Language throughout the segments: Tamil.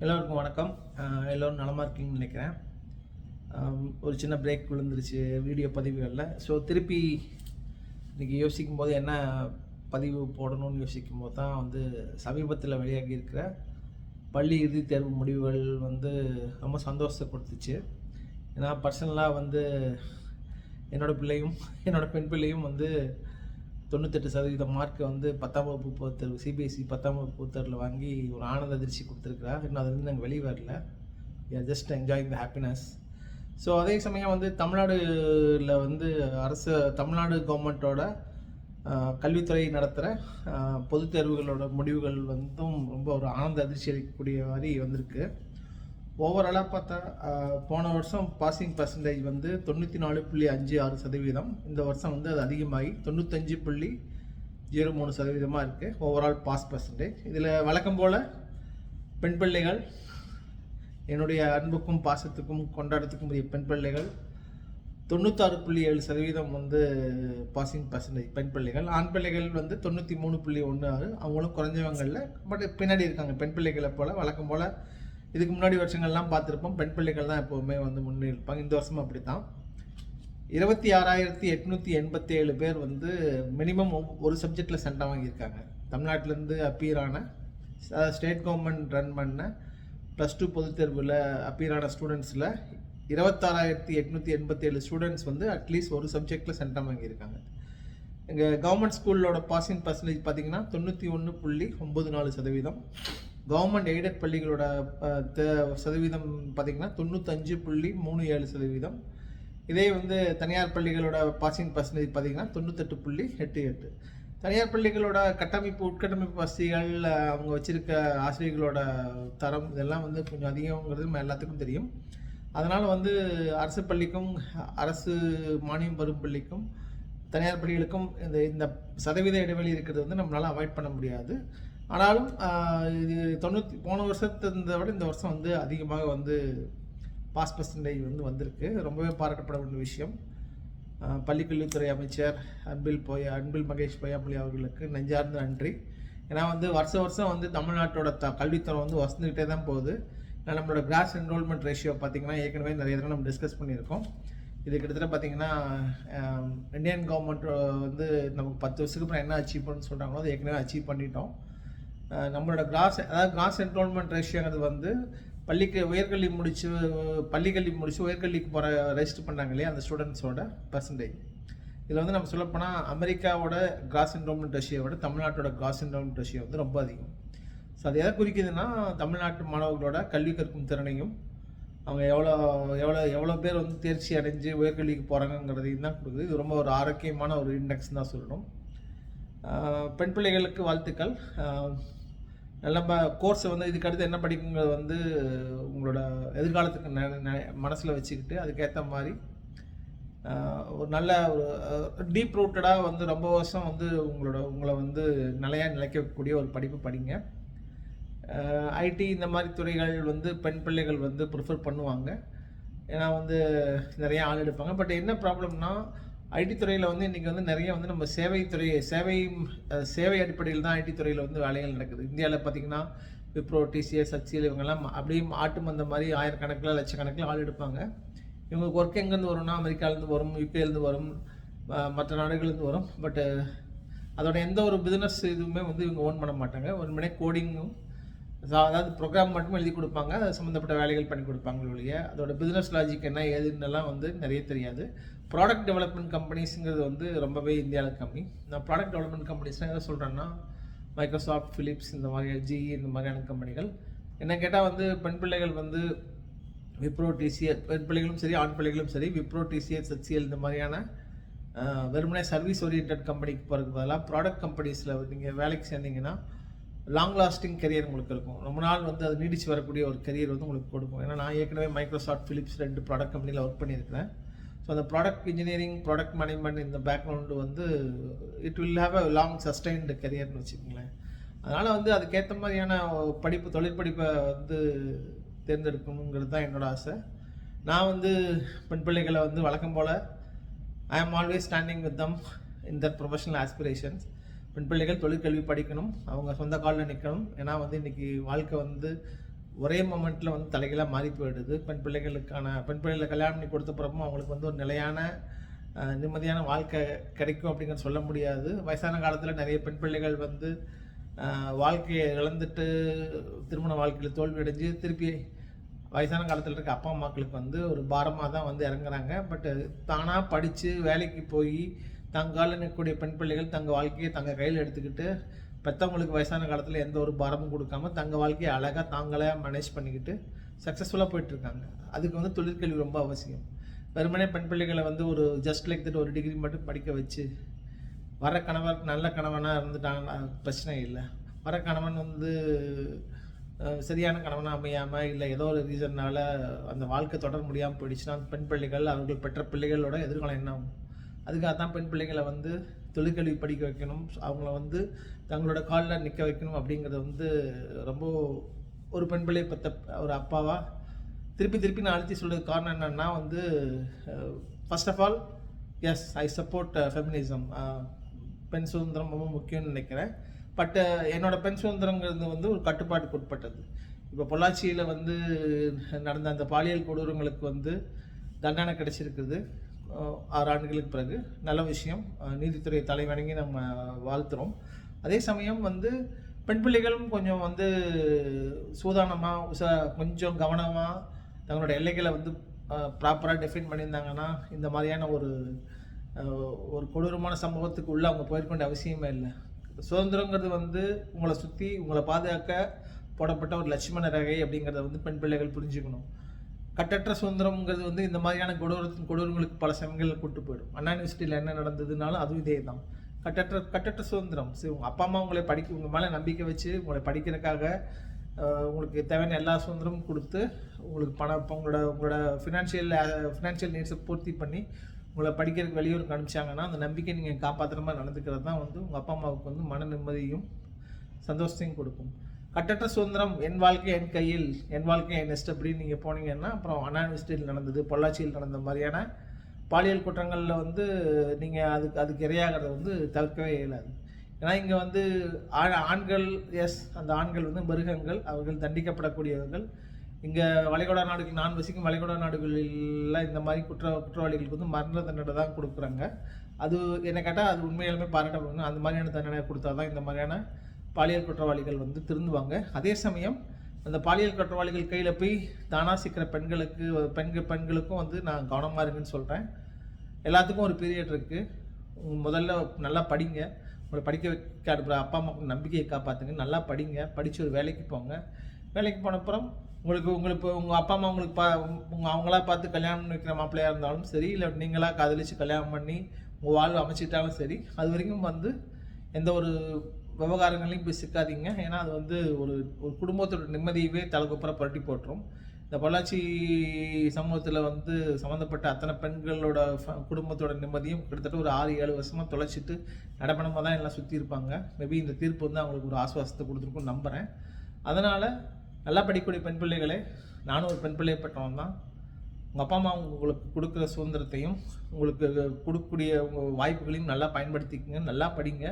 எல்லோருக்கும் வணக்கம். எல்லோரும் நலமாக இருக்கீங்கன்னு நினைக்கிறேன். ஒரு சின்ன பிரேக் விழுந்துருச்சு வீடியோ பதிவுகளில் ஸோ திருப்பி இன்றைக்கி யோசிக்கும் போது என்ன பதிவு போடணும்னு யோசிக்கும் போது தான் வந்து சமீபத்தில் வெளியாகி இருக்கிற பள்ளி இறுதித் தேர்வு முடிவுகள் வந்து ரொம்ப சந்தோஷத்தை கொடுத்துச்சு ஏன்னா பர்சனலாக வந்து என்னோடய பிள்ளையும் என்னோடய பெண் பிள்ளையும் வந்து தொண்ணூத்தெட்டு சதவீத மார்க்கை வந்து பத்தாம் வகுப்பு பொறுத்தர் சிபிஎஸ்சி பத்தாம் வகுப்பு பொறுத்தேர்வில் வாங்கி ஒரு ஆனந்த அதிர்ச்சி கொடுத்துருக்குறா. இன்னும் அதுலேருந்து நாங்கள் வெளியே வரல. Are just enjoying the happiness so அதே சமயம் வந்து தமிழ்நாடுல வந்து அரசு தமிழ்நாடு கவர்மெண்ட்டோட கல்வித்துறை நடத்துகிற பொதுத் தேர்வுகளோட முடிவுகள் வந்தும் ரொம்ப ஒரு ஆனந்த அதிர்ச்சி அளிக்கக்கூடிய மாதிரி வந்திருக்கு. ஓவராலாக பார்த்தா போன வருஷம் பாசிங் பர்சன்டேஜ் வந்து தொண்ணூற்றி நாலு புள்ளி அஞ்சு ஆறு சதவீதம். இந்த வருஷம் வந்து அது அதிகமாகி தொண்ணூத்தஞ்சு புள்ளி ஜீரோ மூணு சதவீதமாக இருக்குது ஓவரால் பாஸ் பர்சன்டேஜ் இதில் வழக்கம் போல் பெண் பிள்ளைகள் என்னுடைய அன்புக்கும் பாசத்துக்கும் கொண்டாடத்துக்கும் உரிய பெண் பிள்ளைகள் தொண்ணூத்தாறு புள்ளி ஏழு சதவீதம் வந்து பாசிங் பர்சன்டேஜ் பெண் பிள்ளைகள். ஆண் பிள்ளைகள் வந்து தொண்ணூற்றி மூணு புள்ளி ஒன்று ஆறு. அவங்களும் குறைஞ்சவங்களில் பட் பின்னாடி இருக்காங்க பெண் பிள்ளைகளை போல் வழக்கம் போல் இதுக்கு முன்னாடி வருஷங்கள்லாம் பார்த்துருப்போம். பெண் பிள்ளைகள் தான் எப்போவுமே வந்து முன்னே இருப்பாங்க. இந்த வருஷமும் அப்படி தான் இருபத்தி ஆறாயிரத்தி எட்நூற்றி எண்பத்தேழு பேர் வந்து மினிமம் ஒரு சப்ஜெக்டில் சண்டை வாங்கியிருக்காங்க. தமிழ்நாட்டிலேருந்து அப்பியர் ஆன ஸ்டேட் கவர்மெண்ட் ரன் பண்ண ப்ளஸ் டூ பொதுத் தேர்வில் அப்பியர் ஆன ஸ்டூடெண்ட்ஸில் இருபத்தாறாயிரத்தி எட்நூற்றி எண்பத்தேழு ஸ்டூடெண்ட்ஸ் வந்து அட்லீஸ்ட் ஒரு சப்ஜெக்டில் சென்டம் வாங்கியிருக்காங்க. எங்கள் கவர்மெண்ட் ஸ்கூலோட பாசிங் பர்சன்டேஜ் பார்த்தீங்கன்னா தொண்ணூற்றி ஒன்று புள்ளி ஒம்பது நாலு சதவீதம். கவர்மெண்ட் எய்டட் பள்ளிகளோட சதவீதம் பார்த்தீங்கன்னா தொண்ணூத்தஞ்சு புள்ளி மூணு ஏழு சதவீதம். இதே வந்து தனியார் பள்ளிகளோட பாசிங் பர்சன்டேஜ் பார்த்திங்கன்னா தொண்ணூத்தெட்டு புள்ளி எட்டு எட்டு. தனியார் பள்ளிகளோட கட்டமைப்பு உட்கட்டமைப்பு வசதிகள் அவங்க வச்சிருக்க ஆசிரியர்களோட தரம் இதெல்லாம் வந்து கொஞ்சம் அதிகங்கிறது நம்ம எல்லாத்துக்கும் தெரியும். அதனால் வந்து அரசு பள்ளிக்கும் அரசு மானியம் பெறும் பள்ளிக்கும் தனியார் பள்ளிகளுக்கும் இந்த இந்த சதவீத இடைவெளி இருக்கிறது வந்து நம்மளால் அவாய்ட் பண்ண முடியாது. ஆனாலும் இது தொண்ணூற்றி போன வருஷத்தை விட இந்த வருஷம் வந்து அதிகமாக வந்து பாஸ் பர்சன்டேஜ் வந்து வந்திருக்கு. ரொம்பவே பாராட்டப்பட வேண்டிய விஷயம். பள்ளிக்கல்வித்துறை அமைச்சர் அன்பில் போய் அன்பில் மகேஷ் பொய்யாமொழி அவர்களுக்கு நெஞ்சார்ந்த நன்றி. ஏன்னா வந்து வருஷம் வருஷம் வந்து தமிழ்நாட்டோட த கல்வித்துறை வந்து வசந்துக்கிட்டே தான் போகுது. ஏன்னா நம்மளோட கிராஸ் என்ரோல்மெண்ட் ரேஷியோ பார்த்திங்கன்னா ஏற்கனவே நிறைய தடவை நம்ம டிஸ்கஸ் பண்ணியிருக்கோம். இது கிட்டத்தட்ட பார்த்திங்கன்னா இந்தியன் கவர்மெண்ட் வந்து நமக்கு பத்து வருஷத்துக்கு அப்புறம் என்ன அச்சீவ் பண்ணு சொல்கிறாங்களோ அதை ஏற்கனவே அச்சீவ் பண்ணிட்டோம். நம்மளோட கிராஸ் அதாவது கிராஸ் என்ரோல்மெண்ட் ரேஷியோங்கிறது வந்து பள்ளிக்கு உயர்கல்வி முடித்து பள்ளிக்கல்வி முடித்து உயர்கல்விக்கு போகிற ரெஜிஸ்டர் பண்ணாங்க இல்லையா அந்த ஸ்டூடெண்ட்ஸோட பர்சன்டேஜ் இதில் வந்து நம்ம சொல்லப்போனால் அமெரிக்காவோட கிராஸ் என்ரோல்மெண்ட் ரேஷியோ விட தமிழ்நாட்டோட கிராஸ் என்ரோல்மெண்ட் ரேஷியோ வந்து ரொம்ப அதிகம். ஸோ அது எதை குறிக்குதுன்னா தமிழ்நாட்டு மாணவர்களோட கல்வி கற்கும் திறனையும் அவங்க எவ்வளோ எவ்வளோ எவ்வளோ பேர் வந்து தேர்ச்சி அடைஞ்சு உயர்கல்விக்கு போகிறாங்கங்கிறதையும் தான் கொடுக்குது. இது ரொம்ப ஒரு ஆரோக்கியமான ஒரு இண்டெக்ஸ் தான் சொல்லணும். பெண் பிள்ளைகளுக்கு வாழ்த்துக்கள். ஆஹ் கோர்ஸை வந்து இதுக்கு அடுத்து என்ன படிக்குங்கிறது வந்து உங்களோட எதிர்காலத்துக்கு மனசில் வச்சுக்கிட்டு அதுக்கேற்ற மாதிரி ஒரு நல்ல ஒரு டீப் ரூட்டடாக வந்து ரொம்ப வருஷம் வந்து உங்களோட உங்களை வந்து நிலையாக நிலைக்கக்கூடிய ஒரு படிப்பு படிங்க. ஐடி இந்த மாதிரி துறைகள் வந்து பெண் பிள்ளைகள் வந்து ப்ரிஃபர் பண்ணுவாங்க. ஏன்னா வந்து நிறைய ஆள் எடுப்பாங்க. பட் என்ன ப்ராப்ளம்னா ஐடி துறையில் வந்து இன்றைக்கி வந்து நிறைய வந்து நம்ம சேவை துறை சேவை சேவை அடிப்படையில் தான் ஐடி துறையில் வந்து வேலைகள் நடக்குது. இந்தியாவில் பார்த்திங்கன்னா விப்ரோ டிசிஎஸ் ஹச்சிஎல் இவங்கெல்லாம் அப்படியே ஆட்டு மந்த மாதிரி ஆயிரக்கணக்கில் லட்சக்கணக்கில் ஆள் எடுப்பாங்க. இவங்களுக்கு ஒர்க் எங்கேருந்து வரும்னா அமெரிக்காலேருந்து வரும் யூகேலேருந்து வரும் மற்ற நாடுகள்லேருந்து வரும். பட்டு அதோட எந்த ஒரு பிஸ்னஸ் இதுவுமே வந்து இவங்க ஓன் பண்ண மாட்டாங்க. ஒரு மணி கோடிங்கும் அதாவது ப்ரோக்ராம் மட்டும் எழுதி கொடுப்பாங்க. அது சம்மந்தப்பட்ட வேலைகள் பண்ணி கொடுப்பாங்க ஒழிய அதோட பிஸ்னஸ் லாஜிக் என்ன ஏதுன்னெல்லாம் வந்து நிறைய தெரியாது. ப்ராடக்ட் டெவலப்மெண்ட் கம்பெனிஸுங்கிறது வந்து ரொம்பவே இந்தியாவில் கம்மி. நான் ப்ராடக்ட் டெவலப்மெண்ட் கம்பெனிஸ்னால் எதை சொல்கிறேன்னா மைக்ரோசாஃப்ட் ஃபிலிப்ஸ் இந்த மாதிரி ஜிஇ இந்த மாதிரியான கம்பெனிகள் என்ன கேட்டால் வந்து பெண் பிள்ளைகள் வந்து விப்ரோ டிசிஎஸ் பெண் பிள்ளைகளும் சரி ஆண் பிள்ளைகளும் சரி விப்ரோ டிசிஎஸ் ஹெச்சிஎல் இந்த மாதிரியான வெறுமனே சர்வீஸ் ஓரியன்ட் கம்பெனிக்கு போகிறதுக்கு பதிலாக ப்ராடக்ட் கம்பெனிஸில் நீங்கள் வேலைக்கு சேர்ந்தீங்கன்னா லாங் லாஸ்டிங் கரியர் உங்களுக்கு இருக்கும். ரொம்ப நாள் வந்து அது நீடிச்சு வரக்கூடிய ஒரு கரியர் வந்து உங்களுக்கு கொடுக்கும். ஏன்னா நான் ஏற்கனவே மைக்ரோசாஃப்ட் ஃபிலிப்ஸ் ரெண்டு ப்ராடக்ட் கம்பெனியில் ஒர்க் பண்ணியிருக்கிறேன். ஸோ அந்த ப்ராடக்ட் இன்ஜினியரிங் ப்ராடக்ட் மேனேஜ்மெண்ட் இந்த பேக்ரவுண்டு வந்து it will have a long sustained கரியர்னு வச்சுக்கோங்களேன். அதனால் வந்து அதுக்கேற்ற மாதிரியான படிப்பு தொழிற்படிப்பை வந்து தேர்ந்தெடுக்கணுங்கிறது தான் என்னோட ஆசை. நான் வந்து பெண் பிள்ளைகளை வந்து வழக்கம் போல் I am always standing with them in their professional aspirations பெண் பிள்ளைகள் தொழிற்கல்வி படிக்கணும் அவங்க சொந்த காலில் நிற்கணும் ஏன்னா வந்து இன்றைக்கி வாழ்க்கை வந்து ஒரே மொமெண்ட்டில் வந்து தலைகளாக மாறி போயிடுது. பெண் பிள்ளைகளுக்கான பெண் பிள்ளைகளை கல்யாணம் பண்ணி கொடுத்த பிறப்பும் அவங்களுக்கு வந்து ஒரு நிலையான நிம்மதியான வாழ்க்கை கிடைக்கும் அப்படிங்கிற சொல்ல முடியாது. வயசான காலத்தில் நிறைய பெண் பிள்ளைகள் வந்து வாழ்க்கையை இழந்துட்டு திருமண வாழ்க்கையில் தோல்வி அடைஞ்சு திருப்பி வயசான காலத்தில் இருக்க அப்பா அம்மாக்களுக்கு வந்து ஒரு பாரமாக தான் வந்து இறங்குறாங்க. பட் தானாக படித்து வேலைக்கு போய் தங்கால நிற்கக்கூடிய பெண் பிள்ளைகள் தங்கள் வாழ்க்கையை தங்கள் கையில் எடுத்துக்கிட்டு பெற்றவங்களுக்கு வயசான காலத்தில் எந்த ஒரு பாரமும் கொடுக்காம தங்கள் வாழ்க்கையை அழகாக தாங்களே மேனேஜ் பண்ணிக்கிட்டு சக்ஸஸ்ஃபுல்லாக போயிட்டுருக்காங்க. அதுக்கு வந்து தொழிற்கல்வி ரொம்ப அவசியம். வெறுமனே பெண் பிள்ளைகளை வந்து ஒரு ஜஸ்ட் லைக் தட் ஒரு டிகிரி மட்டும் படிக்க வச்சு வர கணவர் நல்ல கணவனாக இருந்துட்டாங்கன்னா பிரச்சனை இல்லை. வர கணவன் வந்து சரியான கணவனாக அமையாமல் இல்லை ஏதோ ஒரு ரீசன்னால் அந்த வாழ்க்கை தொடர முடியாமல் போயிடுச்சுன்னா பெண் பிள்ளைகள் அவர்கள் பெற்ற பிள்ளைகளோட எதிர்காலம் என்ன ஆகும்? அதுக்காக தான் பெண் பிள்ளைங்களை வந்து தொழிற்கல்வி படிக்க வைக்கணும். அவங்கள வந்து தங்களோட காலில் நிற்க வைக்கணும் அப்படிங்கிறது வந்து ரொம்ப ஒரு பெண் பிள்ளை பற்ற ஒரு அப்பாவாக திருப்பி திருப்பி நான் அழுத்தி சொல்கிறது காரணம் என்னென்னா வந்து first of all yes I support feminism பெண் சுதந்திரம் ரொம்ப முக்கியம்னு நினைக்கிறேன். பட் என்னோடய பெண் சுதந்திரங்கிறது வந்து ஒரு கட்டுப்பாட்டுக்கு உட்பட்டது. இப்போ பொள்ளாச்சியில் வந்து நடந்த அந்த பாலியல் கொடூரங்களுக்கு வந்து தண்டனை கிடச்சிருக்குது. ஆறு ஆண்டுகளுக்கு பிறகு நல்ல விஷயம். நீதித்துறை தலைவணங்கி நம்ம வாழ்த்துறோம். அதே சமயம் வந்து பெண் பிள்ளைகளும் கொஞ்சம் வந்து சூதானமாக உச கொஞ்சம் கவனமாக தங்களோட எல்லைகளை வந்து ப்ராப்பராக டெஃபைன் பண்ணியிருந்தாங்கன்னா இந்த மாதிரியான ஒரு ஒரு கொடூரமான சம்பவத்துக்கு உள்ளே அவங்க போயிருக்க வேண்டிய அவசியமே இல்லை. சுதந்திரங்கிறது வந்து உங்களை சுற்றி உங்களை பாதுகாக்க போடப்பட்ட ஒரு லட்சுமண ரகை அப்படிங்கிறத வந்து பெண் பிள்ளைகள் புரிஞ்சுக்கணும். கட்டற்ற சுதந்திரம்ங்கிறது வந்து இந்த மாதிரியான கொடூரத்தின் கொடூரங்களுக்கு பல சமயங்களில் கூட்டு போயிடும். அண்ணா யூனிவர்சிட்டியில் என்ன நடந்ததுனாலும் அதுவும் இதே தான். கட்டற்ற கட்டற்ற சுதந்திரம். சரி உங்கள் அப்பா அம்மா உங்களை படிக்க உங்கள் மேலே நம்பிக்கை வச்சு உங்களை படிக்கிறதுக்காக உங்களுக்கு தேவையான எல்லா சுதந்திரமும் கொடுத்து உங்களுக்கு பணம் இப்போ உங்களோட உங்களோட ஃபினான்ஷியல் ஃபினான்ஷியல் நீட்ஸை பூர்த்தி பண்ணி உங்களை படிக்கிறதுக்கு வெளியூருக்கு அனுப்பிச்சாங்கன்னா அந்த நம்பிக்கை நீங்கள் காப்பாற்றுற மாதிரி நடந்துக்கிறது தான் வந்து உங்கள் அப்பா அம்மாவுக்கு வந்து மன நிம்மதியும் சந்தோஷத்தையும் கொடுக்கும். கட்டற்ற சுதந்திரம் என் வாழ்க்கை என் கையில் என் வாழ்க்கை என் நெஸ்ட் அப்படின்னு நீங்கள் போனீங்கன்னா அப்புறம் அண்ணா யூனிவர்சிட்டியில் நடந்தது பொள்ளாச்சியில் நடந்த மாதிரியான பாலியல் குற்றங்களில் வந்து நீங்கள் அதுக்கு அதுக்கு இரையாகிறத வந்து தவிர்க்கவே இயலாது. ஏன்னா இங்கே வந்து ஆண் ஆண்கள் எஸ் அந்த ஆண்கள் வந்து மிருகங்கள் அவர்கள் தண்டிக்கப்படக்கூடியவர்கள். இங்கே வளைகுடா நாடுகள் நான் வசிக்கும் வளைகுடா நாடுகளில் இந்த மாதிரி குற்ற குற்றவாளிகளுக்கு வந்து மரண தண்டனை தான் கொடுக்குறாங்க. அது என்ன கேட்டால் அது உண்மையிலுமே பாராட்டப்படணும் அந்த மாதிரியான தண்டனை கொடுத்தா தான் இந்த மாதிரியான பாலியல் குற்றவாளிகள் வந்து திருந்துவாங்க. அதே சமயம் அந்த பாலியல் குற்றவாளிகள் கையில் போய் தானாக சிக்கிற பெண்களுக்கு பெண்கள் பெண்களுக்கும் வந்து நான் கவனமாக இருக்குன்னு சொல்கிறேன் எல்லாத்துக்கும் ஒரு பீரியட் இருக்குது முதல்ல நல்லா படிங்க. உங்களை படிக்க வைக்க அனுப்புகிற அப்பா அம்மாவுக்கு நம்பிக்கையை காப்பாற்றுங்க நல்லா படிங்க. படித்து ஒரு வேலைக்கு போங்க. வேலைக்கு போன அப்புறம் உங்களுக்கு உங்களுக்கு உங்கள் அப்பா அம்மா உங்களுக்கு பா உங்கள் அவங்களா பார்த்து கல்யாணம் பண்ணி வைக்கிற மாப்பிள்ளையாக இருந்தாலும் சரி இல்லை நீங்களாக காதலிச்சு கல்யாணம் பண்ணி உங்கள் வாழ்வு அமைச்சிட்டாலும் சரி அது வரைக்கும் வந்து எந்த ஒரு விவகாரங்களையும் போய் சிக்காதீங்க. ஏன்னா அது வந்து ஒரு ஒரு குடும்பத்தோட நிம்மதியவே தலைக்குப்புற புரட்டி போட்டுரும். இந்த பொள்ளாச்சி சமூகத்தில் வந்து சம்மந்தப்பட்ட அத்தனை பெண்களோட ஃப- குடும்பத்தோட நிம்மதியும் கிட்டத்தட்ட ஒரு ஆறு ஏழு வருஷமாக தொலைச்சிட்டு நடப்பணமாக தான் எல்லாம் சுற்றி இருப்பாங்க. மேபி இந்த தீர்ப்பு வந்து அவங்களுக்கு ஒரு ஆசுவாசத்தை கொடுத்துருக்குன்னு நம்புகிறேன் அதனால் நல்லா படிக்கக்கூடிய பெண் பிள்ளைகளே நானும் ஒரு பெண் பிள்ளையை பெற்றவன் தான். உங்கள் அப்பா அம்மா உங்களுக்கு கொடுக்குற சுதந்திரத்தையும் உங்களுக்கு கொடுக்கக்கூடிய உங்கள் வாய்ப்புகளையும் நல்லா பயன்படுத்திக்கங்க நல்லா படிங்க.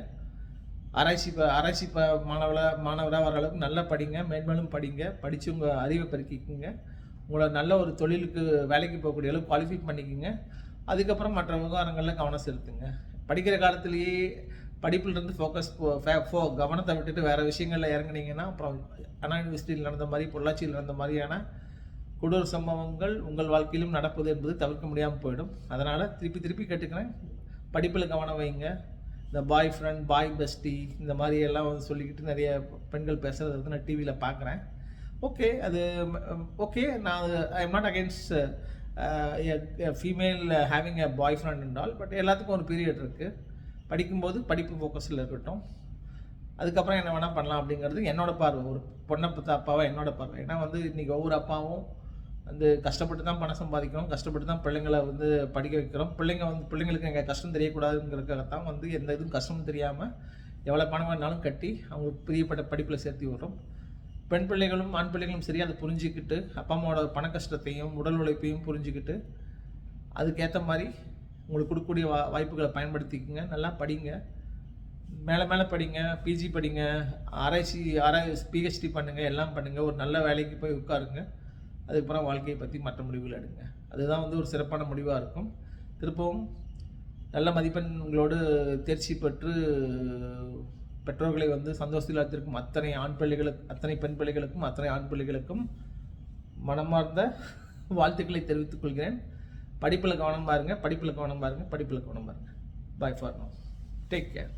ஆராய்ச்சி ஆராய்ச்சி ப மாணவராக மாணவராக வர அளவுக்கு நல்லா படிங்க மேன்மேலும் படிங்க படித்து உங்கள் அறிவை பெருக்கிக்கங்க. உங்களை நல்ல ஒரு தொழிலுக்கு வேலைக்கு போகக்கூடிய அளவுக்கு குவாலிஃபை பண்ணிக்கோங்க. அதுக்கப்புறம் மற்ற விவகாரங்களில் கவனம் செலுத்துங்க. படிக்கிற காலத்திலேயே படிப்புலேருந்து ஃபோக்கஸ் ஃபோ கவனத்தை விட்டுட்டு வேறு விஷயங்களில் இறங்குனீங்கன்னா அப்புறம் அண்ணா யூனிவர்சிட்டியில் நடந்த மாதிரி பொள்ளாச்சியில் நடந்த மாதிரியான கொடூர சம்பவங்கள் உங்கள் வாழ்க்கையிலும் நடப்பது என்பது தவிர்க்க முடியாமல் போயிடும். அதனால் திருப்பி திருப்பி கேட்டுக்கிறேன். படிப்பில் கவனம் வைங்க. இந்த பாய் ஃப்ரெண்ட் பாய் பெஸ்டி இந்த மாதிரி எல்லாம் வந்து சொல்லிக்கிட்டு நிறைய பெண்கள் பேசுகிறத வந்து நான் டிவியில் பார்க்குறேன். ஓகே அது ஓகே நான் I am not against female having a boyfriend என்றால் பட் எல்லாத்துக்கும் ஒரு பீரியட் இருக்குது படிக்கும்போது படிப்பு ஃபோக்கஸில் இருக்கட்டும். அதுக்கப்புறம் என்ன வேணால் பண்ணலாம் அப்படிங்கிறது என்னோடய பார்வை. ஒரு பொண்ணை பார்த்தா அப்பாவை என்னோட பார்வை. ஏன்னா வந்து இன்றைக்கி ஒவ்வொரு அப்பாவும் வந்து கஷ்டப்பட்டு தான் பணம் சம்பாதிக்கிறோம் கஷ்டப்பட்டு தான் பிள்ளைங்களை வந்து படிக்க வைக்கிறோம். பிள்ளைங்க வந்து பிள்ளைங்களுக்கு எங்கள் கஷ்டம் தெரியக்கூடாதுங்கிறதுக்காகத்தான் வந்து எந்த இதுவும் கஷ்டம் தெரியாமல் எவ்வளோ பணம் வேணாலும் கட்டி அவங்களுக்கு பிரியப்பட்ட படிப்பில் சேர்த்து விடுறோம். பெண் பிள்ளைகளும் ஆண் பிள்ளைகளும் சரி அதை புரிஞ்சுக்கிட்டு அப்பா அம்மாவோட பண கஷ்டத்தையும் உடல் உழைப்பையும் புரிஞ்சுக்கிட்டு அதுக்கேற்ற மாதிரி உங்களுக்கு கொடுக்கக்கூடிய வா வாய்ப்புகளை பயன்படுத்திக்கங்க. நல்லா படிங்க. மேலே மேலே படிங்க. பிஜி படிங்க. ஆராய்ச்சி ஆராய் பிஹெச்டி பண்ணுங்கள் எல்லாம் பண்ணுங்கள் ஒரு நல்ல வேலைக்கு போய் உட்காருங்க. அதுக்கப்புறம் வாழ்க்கையை பற்றி மற்ற முடிவுகள் எடுங்க. அதுதான் வந்து ஒரு சிறப்பான முடிவாக இருக்கும். திருப்பவும் நல்ல மதிப்பெண்களோடு தேர்ச்சி பெற்று பெற்றோர்களை வந்து சந்தோஷத்தில் வைத்திருக்கும் அத்தனை ஆண் பிள்ளைகளுக்கு அத்தனை பெண் பிள்ளைகளுக்கும் அத்தனை ஆண் பிள்ளைகளுக்கும் மனமார்ந்த வாழ்த்துக்களை தெரிவித்துக் கொள்கிறேன். படிப்பில் கவனம் பாருங்கள் படிப்பில் கவனம் பாருங்கள் படிப்பில் கவனம் பாருங்கள் bye for now take care